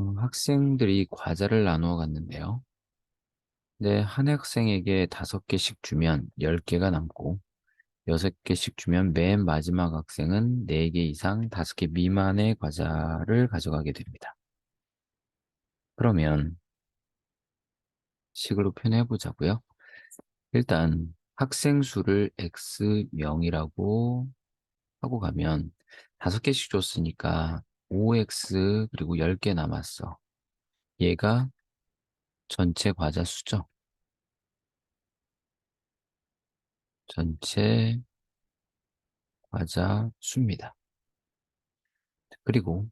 어, 학생들이 과자를 나누어 갔는데요. 네, 한 학생에게 다섯 개씩 주면 열 개가 남고, 여섯 개씩 주면 맨 마지막 학생은 네 개 이상 다섯 개 미만의 과자를 가져가게 됩니다. 그러면 식으로 표현해 보자고요. 일단 학생 수를 x0이라고 하고 가면 다섯 개씩 줬으니까 5x 그리고 10개 남았어. 얘가 전체 과자 수죠. 전체 과자 수입니다. 그리고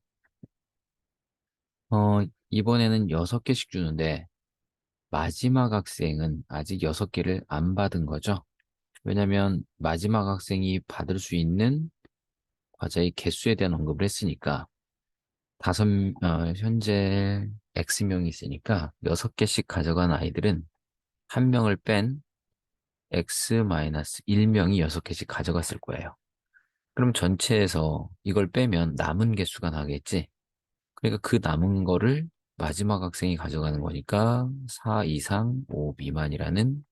어, 이번에는 6개씩 주는데 마지막 학생은 아직 6개를 안 받은 거죠. 왜냐면 마지막 학생이 받을 수 있는 과자의 개수에 대한 언급을 했으니까 다섯 어, 현재 X명이 있으니까 6개씩 가져간 아이들은 한 명을 뺀 X-1명이 6개씩 가져갔을 거예요. 그럼 전체에서 이걸 빼면 남은 개수가 나겠지? 그러니까 그 남은 거를 마지막 학생이 가져가는 거니까 4 이상 5 미만이라는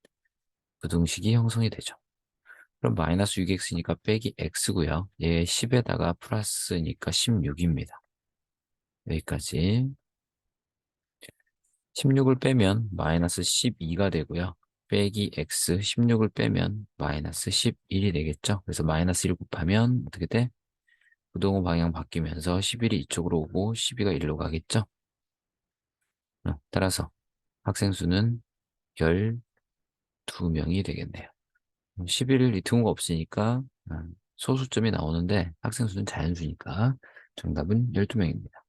부등식이 형성이 되죠. 그럼 마이너스 6x니까 빼기 x고요. 얘 10에다가 플러스니까 16입니다. 여기까지 16을 빼면 마이너스 12가 되고요. 빼기 x 16을 빼면 마이너스 11이 되겠죠. 그래서 마이너스 1 곱하면 어떻게 돼? 부동호 방향 바뀌면서 11이 이쪽으로 오고 12가 1로 가겠죠. 어, 따라서 학생 수는 12명이 되겠네요. 11이 등호가 없으니까 어, 소수점이 나오는데 학생 수는 자연수니까 정답은 12명입니다.